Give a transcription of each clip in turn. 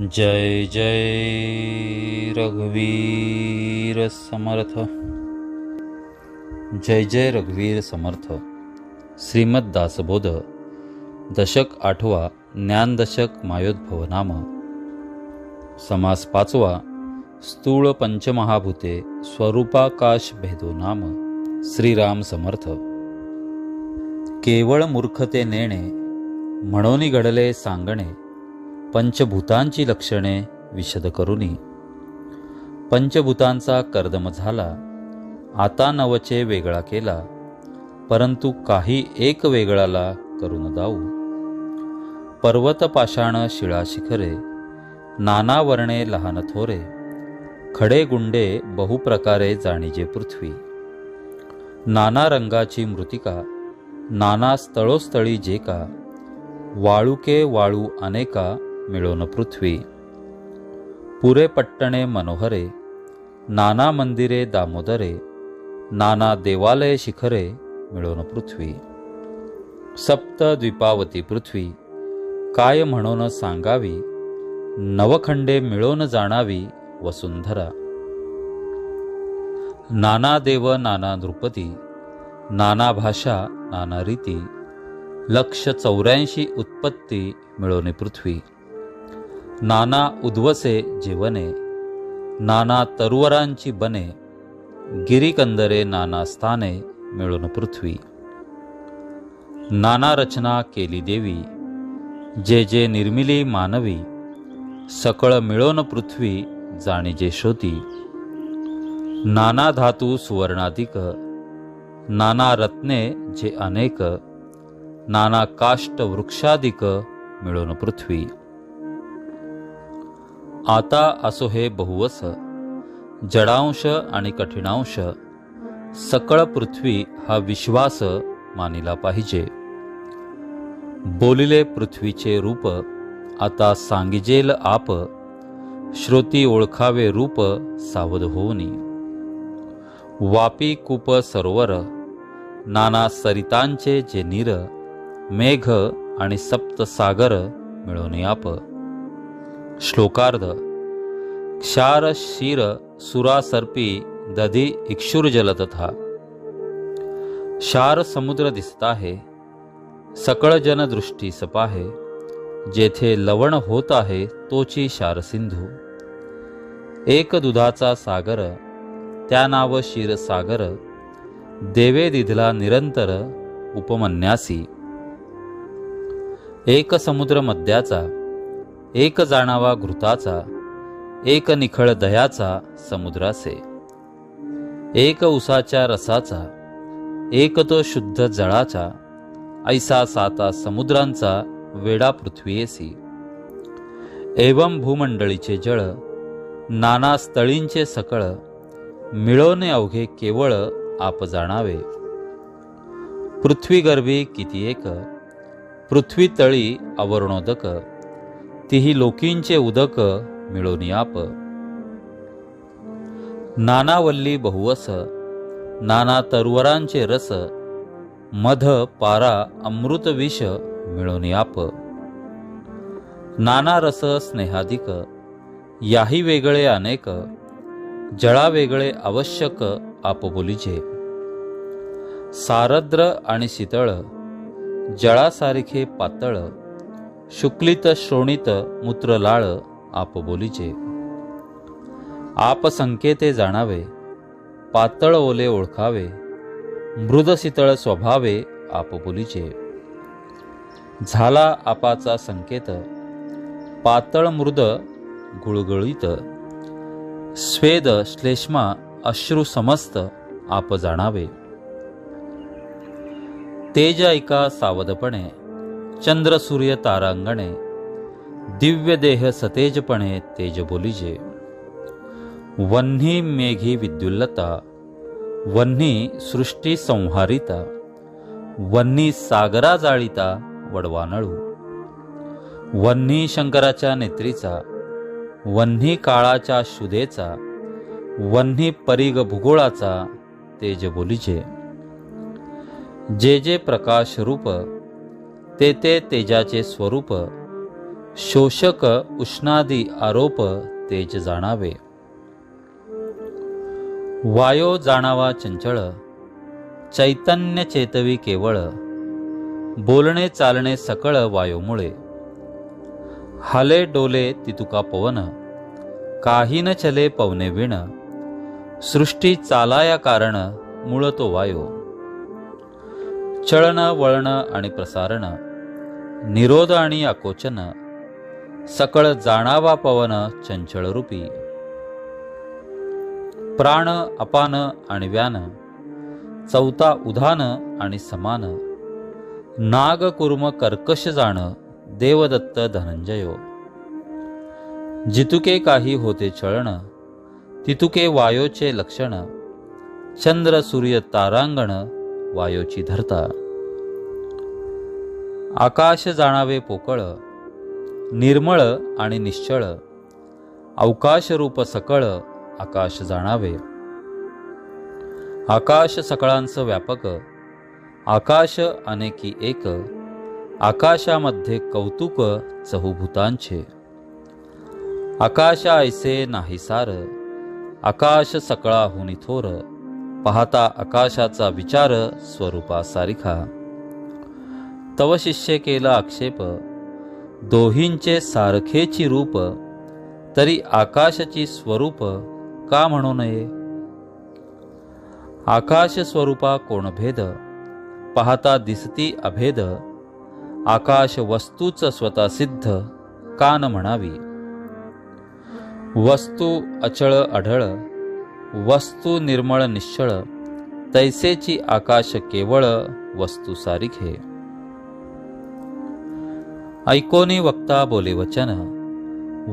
जय जय रघुवीर समर्थ। जय जय रघुवीर समर्थ। श्रीमद दासबोध दशक आठवा ज्ञानदशक मायोद्भव नाम समास पाचवा स्थूळ पंचमहाभूते स्वरूपाकाश भेदो नाम। श्रीराम समर्थ। केवळ मूर्खते नेणे म्हणून घडले सांगणे। पंचभूतांची लक्षणे विशद करुनी. पंचभूतांचा कर्दम झाला. आता नवचे वेगळा केला. परंतु काही एक वेगळाला करून दाऊ. पर्वत पाषाण शिळा शिखरे नाना वर्णे लहान थोरे खडे गुंडे बहुप्रकारे जाणीजे पृथ्वी. नाना रंगाची मृतिका नाना स्थळोस्थळी जे का वाळुके वाळू अनेका मिळून पृथ्वी. पुरे पट्टणे मनोहरे नाना मंदिरे दामोदरे नाना देवालय शिखरे मिळून पृथ्वी. सप्त द्वीपावती पृथ्वी काय म्हणून सांगावी नवखंडे मिळून जाणावी वसुंधरा. नाना देव नाना नृपती नाना भाषा नाना रीती लक्ष चौऱ्याऐंशी उत्पत्ती मिळवणे पृथ्वी. नाना उद्वसे जीवने नाना तरुवरांची बने गिरिकंदरे नाना स्थाने मिळून पृथ्वी. नाना रचना केली देवी जे जे निर्मिली मानवी सकळ मिळून पृथ्वी जाणीजे श्रोती नाना धातू सुवर्णाधिक नाना रत्ने जे अनेक नाना काष्ट वृक्षाधिक मिळून पृथ्वी. आता असो हे बहुवस जडांश आणि कठीणांश सकळ पृथ्वी हा विश्वास मानिला पाहिजे. बोलिले पृथ्वीचे रूप आता सांगिजेल आप श्रोती ओळखावे रूप सावध होऊनी. वापी कूप सरोवर नाना सरितांचे जे नीर मेघ आणि सप्तसागर मिळवणे आप. श्लोकार्ध। क्षार शिर सुरा सर्पी दधी इक्षुरजल तथा क्षार समुद्र दिसत आहे सकळ जनदृष्टी सपाहे जेथे लवण होत आहे तोची शार सिंधू। एक दुधाचा सागर त्या नाव क्षीरसागर देवे दिधला निरंतर उपमन्यासी। एक समुद्र मद्याचा एक जाणावा घृताचा एक निखळ दयाचा समुद्रासे एक उसाच्या रसाचा एक तो शुद्ध जळाचा ऐसा साता समुद्रांचा वेडा पृथ्वीएसी एवं भूमंडळीचे जळ नाना स्थळींचे सकळ मिळवणे अवघे केवळ आप जाणावे. पृथ्वीगर्भी किती एक पृथ्वी तळी अवर्णोदक तिही लोकींचे उदक मिळून आप नानावल्ली बहुवस नाना तरुवरांचे रस मध पारा अमृत विष मिळून आप नाना रस स्नेहाधिक याही वेगळे अनेक जळा वेगळे आवश्यक आपबोलीचे. सारद्र आणि शीतळ जळासारखे पातळ शुक्लित श्रोणित मूत्र लाळ आप बोलीचे. आप संकेते जाणावे पातळ ओले ओळखावे मृद शीतळ स्वभावे आप बोलीचे. झाला आपाचा संकेत पातळ मृद गुळगुळीत. स्वेद श्लेष्मा अश्रू समस्त आप जाणावे. तेज ऐका सावधपणे चंद्र सूर्य तारांगणे दिव्य देह सतेजपणे तेज बोलिजे वन्ही मेघी विद्युल्लता वन्ही सृष्टी संहारिता वन्ही सागरा जाळीता वडवानळू. वन्ही शंकराच्या नेत्रीचा वन्ही काळाच्या शुदेचा वन्ही परिग भूगोळाचा तेज बोलिजे जे जे प्रकाश रूप ते ते तेजाचे स्वरूप शोषक उष्णादी आरोप तेज जाणावे. वायो जाणावा चंचळ चैतन्य चेतवी केवळ बोलणे चालणे सकळ वायोमुळे. हाले डोले तितुका पवन काही न चले पवने विण सृष्टी चालाया कारण मूळ तो वायो. चळण वळण आणि प्रसारण निरोध आणि आकोचन सकळ जाणावा पवन चंचळ रूपी. प्राण अपान आणि व्यान चौथा उधान आणि समान नाग कुर्म कर्कश जाण देवदत्त धनंजयो. जितुके काही होते चळण तितुके वायोचे लक्षण चंद्र सूर्य तारांगण वायोची धरता. आकाश जाणावे पोकळ निर्मळ आणि निश्चळ अवकाश रूप सकळ आकाश जाणावे. आकाश सकळांचं व्यापक आकाश अनेकी एक आकाशामध्ये कौतुक चहुभूतांचे. आकाशा ऐसे नाही सार आकाश सकळाहून थोर पाहता आकाशाचा विचार स्वरूपा सारिखा तव शिष्य केला आक्षेप दोहींचे सारखेची रूप तरी आकाशाची स्वरूप का म्हणू नये? आकाश स्वरूपा कोण भेद? पाहता दिसती अभेद आकाश वस्तूच स्वतः सिद्ध का न म्हणावी? वस्तू अचळ अढळ वस्तू निर्मळ निश्चळ तैसेची आकाश केवळ वस्तू सारिखे ऐकोनी वक्ता बोले वचन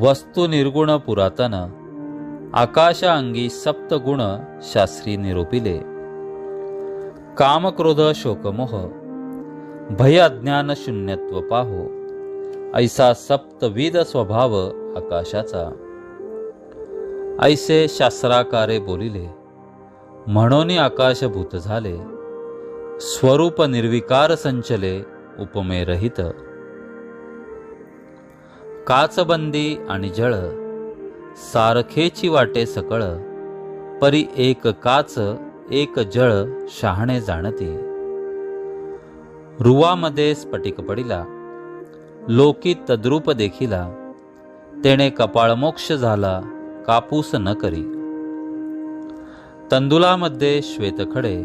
वस्तू निर्गुण पुरातन आकाशा अंगी सप्त गुण शास्त्री निरोपिले. कामक्रोध शोकमोह भय अज्ञान शून्यत्व पाहो ऐसा सप्तविध स्वभाव आकाशाचा. ऐसे शास्त्राकारे बोलिले म्हणून आकाशभूत झाले स्वरूप निर्विकार संचले उपमे रहित. काचबंदी आणि जळ सारखेची वाटे सकळ परी एक काच एक जळ शहाणे जाणते. रुवामध्ये स्फटिक पडिला लोकी तद्रूप देखिला तेने कपाळमोक्ष झाला कापूस न करी. तंदुलामध्ये श्वेतखडे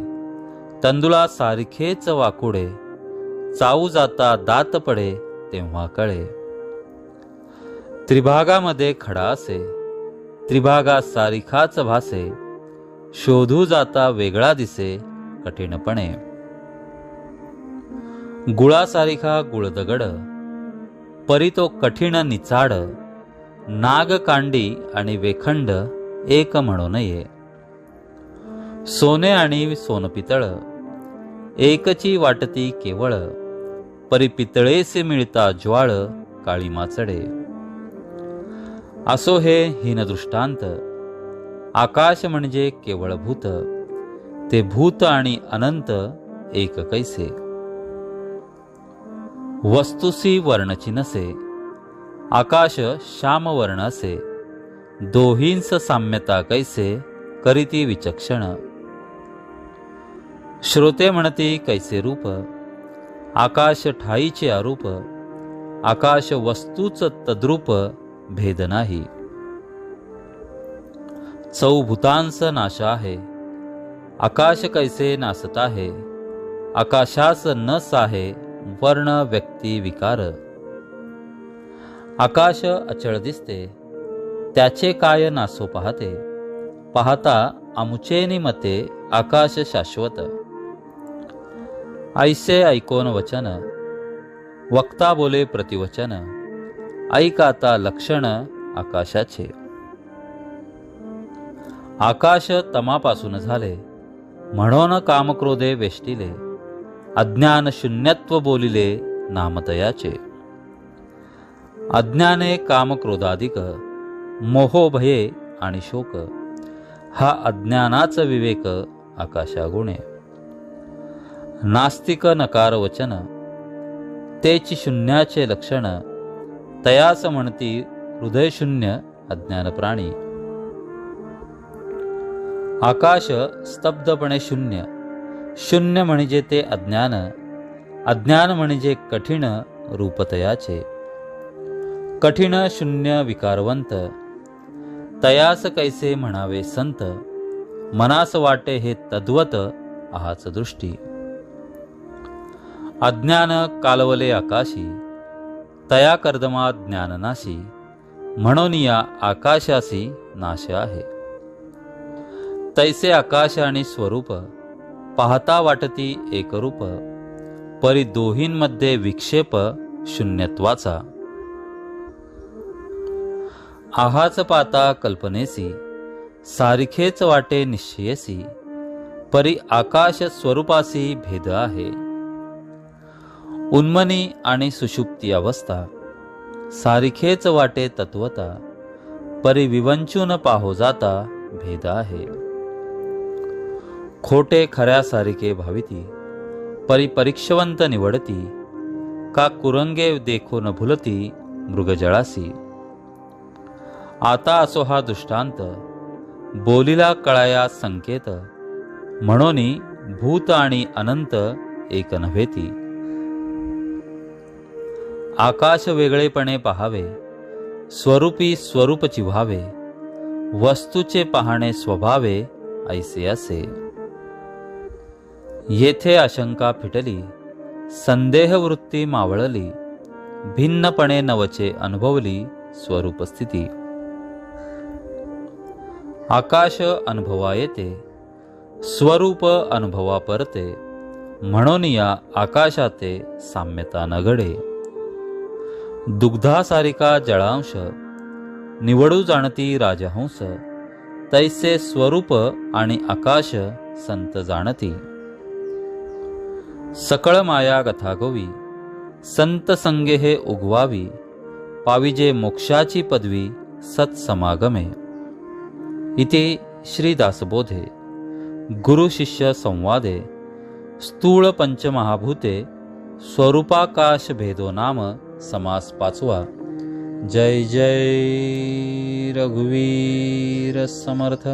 तंदुला सारखेच वाकुडे चाऊ जाता दात पडे तेव्हा कळे. त्रिभागामध्ये खडा असे त्रिभागा सारिखाच भासे शोधू जाता वेगळा दिसे कठीणपणे. गुळासारिखा गुळदगड परी तो कठीण निचाड नागकांडी आणि वेखंड एक म्हणू नये सोने आणि सोनपितळ एकची वाटती केवळ परिपितळेसे मिळता ज्वाळ काळी माचडे. असो हे दृष्टांत आकाश म्हणजे केवळ भूत ते भूत आणि अनंत एक कैसे. वस्तुसी वर्णची नसे आकाश श्यामवर्ण असे दोहींस साम्यता कैसे करीती विचक्षण। श्रोते म्हणती कैसे रूप आकाश ठाईचे आरूप आकाश वस्तूच तद्रूप भेद नाही। चौभूतांस नाश आहे आकाश कैसे नासत आहे आकाशास नस आहे वर्ण व्यक्ती विकार। आकाश अचळ दिसते. त्याचे काय नासो पाहते. पाहता अमुचेनी मते आकाश शाश्वत. ऐसे ऐकोन वचन. वक्ता बोले प्रतिवचन. ऐकाता लक्षण आकाशाचे. आकाश तमापासून झाले. म्हणून कामक्रोधे वेष्टिले. अज्ञान शून्यत्व बोलिले नामतयाचे. अज्ञाने कामक्रोधाधिक मोहोभये आणि शोक. हा अज्ञानाचं विवेक आकाशागुणे. नास्तिक नकार वचन तेची शून्याचे लक्षण तयास म्हणती हृदयशून्य अज्ञान प्राणी आकाश स्तब्धपणे शून्य. शून्य म्हणजे ते अज्ञान अज्ञान म्हणजे कठीण रूपतयाचे. कठीण शून्य विकारवंत. तयास कैसे म्हणावे संत मनास वाटे हे तद्वत आहाच दृष्टी. अज्ञान कालवले आकाशी तया कर्दमा ज्ञाननाशी म्हणून या आकाशासी नाश आहे. तैसे आकाश आणि स्वरूप पाहता वाटती एकरूप परी दोहींमध्ये विक्षेप शून्यत्वाचा. आहाच पाता कल्पनेसी सारखेच वाटे निश्चयसी परी आकाश स्वरूपासी भेद आहे. उन्मनी आणि सुषुप्ती अवस्था सारखेच वाटे तत्वता परी विवंचून पाहो जाता भेद आहे. खोटे खऱ्या सारिके भाविती परी परीक्षवंत निवडती का कुरंगे देखो न भुलती मृगजळासी. आता असो हा दृष्टांत. बोलीला कळाया संकेत. म्हणून भूत आणि अनंत एक नव्हेती आकाश वेगळेपणे पहावे. स्वरूपी स्वरूप चिव्हावे. वस्तूचे पाहणे स्वभावे ऐसे असे. येथे आशंका फिटली. संदेहवृत्ती मावळली. भिन्नपणे नवचे अनुभवली स्वरूप स्थिती आकाश अनुभवा येते स्वरूप अनुभवा परते म्हणून या आकाशाते साम्यता न घडे दुग्धासारिका जळांश निवडू जाणती राजहंस तैसे स्वरूप आणि आकाश संत जाणती. सकळ माया गथागोवी संत संगे हे उगवावी पाविजे मोक्षाची पदवी सत्समागमे. इथे श्रीदासबोधे। गुरु शिष्य संवादे। स्थूळ पंचमहाभूते। स्वरूपाकाश भेदो नाम समास पाचवा। जय जय रघुवीर समर्थ।